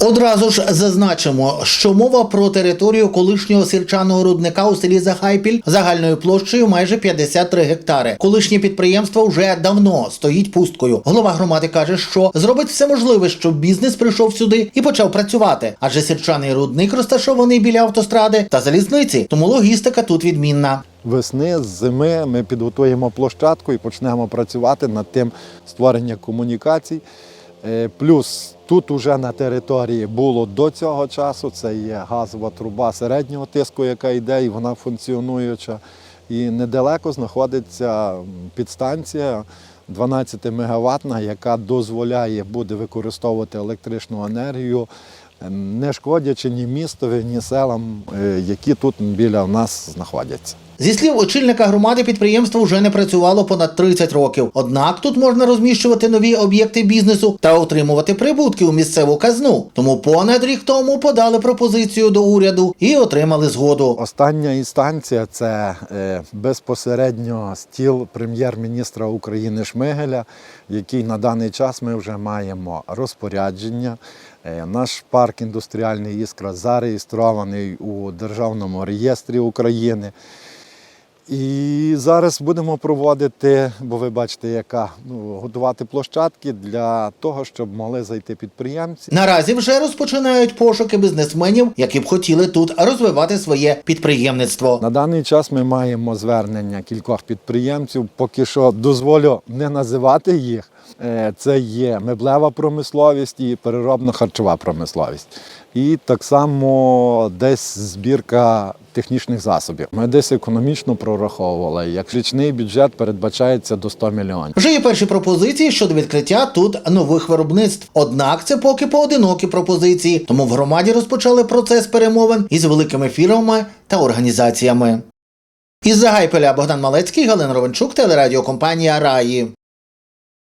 Одразу ж зазначимо, що мова про територію колишнього сірчаного рудника у селі Захайпіль загальною площею майже 53 гектари. Колишнє підприємство вже давно стоїть пусткою. Голова громади каже, що зробить все можливе, щоб бізнес прийшов сюди і почав працювати. Адже сірчаний рудник розташований біля автостради та залізниці, тому логістика тут відмінна. Весни, з зими ми підготуємо площадку і почнемо працювати над тим створенням комунікацій. Е, Плюс тут уже на території було до цього часу. Це є газова труба середнього тиску, яка йде, і вона функціонуюча. І недалеко знаходиться підстанція 12 мегаваттна, яка дозволяє буде використовувати електричну енергію, е, не шкодячи ні містові, ні селам, е, які тут біля нас знаходяться. Зі слів очільника громади, підприємство вже не працювало понад 30 років. Однак тут можна розміщувати нові об'єкти бізнесу та отримувати прибутки у місцеву казну. Тому понад рік тому подали пропозицію до уряду і отримали згоду. Остання інстанція це е, безпосередньо стіл прем'єр-міністра України Шмигеля, який на даний час ми вже маємо розпорядження. Е, Наш парк індустріальний іскра зареєстрований у Державному реєстрі України. І зараз будемо проводити, бо ви бачите, яка ну, готувати площадки для того, щоб могли зайти підприємці. Наразі вже розпочинають пошуки бізнесменів, які б хотіли тут розвивати своє підприємництво. На даний час ми маємо звернення кількох підприємців. Поки що дозволю не називати їх. Е, Це є меблева промисловість і переробно-харчова промисловість. І так само десь збірка технічних засобів. Ми десь економічно прораховували. Як річний бюджет передбачається до 100 мільйонів. Вже є перші пропозиції щодо відкриття тут нових виробництв. Однак це поки поодинокі пропозиції, тому в громаді розпочали процес перемовин із великими фірмами та організаціями. Із Загайпеля Богдан Малецький, Галина Ровенчук, телерадіокомпанія Раї.